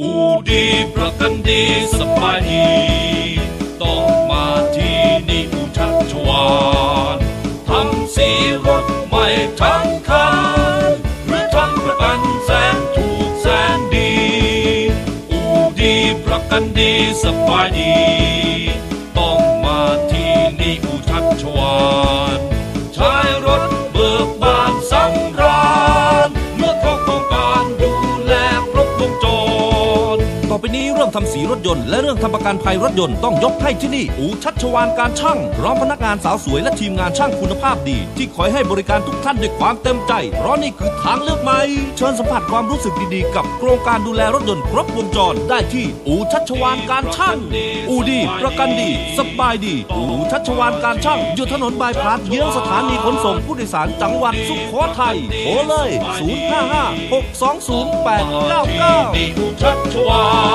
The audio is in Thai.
อูดีประกันดีสบายดีต้องมาที่นี่อูชัชวานทำสีรถใหม่ทั้งคันหรือทำประกันแสนถูกแสนดีอูดีประกันดีสบายดีต้องมาที่นี่อูชัชวาน ไปนี้เรื่องทำสีรถยนต์และเรื่องทำประกันภัยรถยนต์ต้องยกให้ที่นี่อูชัชวานการช่างพร้อมพนักงานสาวสวยและทีมงานช่างคุณภาพดี ที่คอยให้บริการทุกท่านด้วยความเต็มใจ เพราะนี่คือทางเลือกใหม่ เชิญสัมผัสความรู้สึกดีๆ กับโครงการดูแลรถยนต์ครบวงจรได้ที่อูชัชวานการช่างอูดี ประกันดี สบายดี อูชัชวานการช่างอยู่ถนนบายพาสเยื้องสถานีขนส่งผู้โดยสารจังหวัดสุโขทัยโทรเลย 055 620 899อุชัชวาน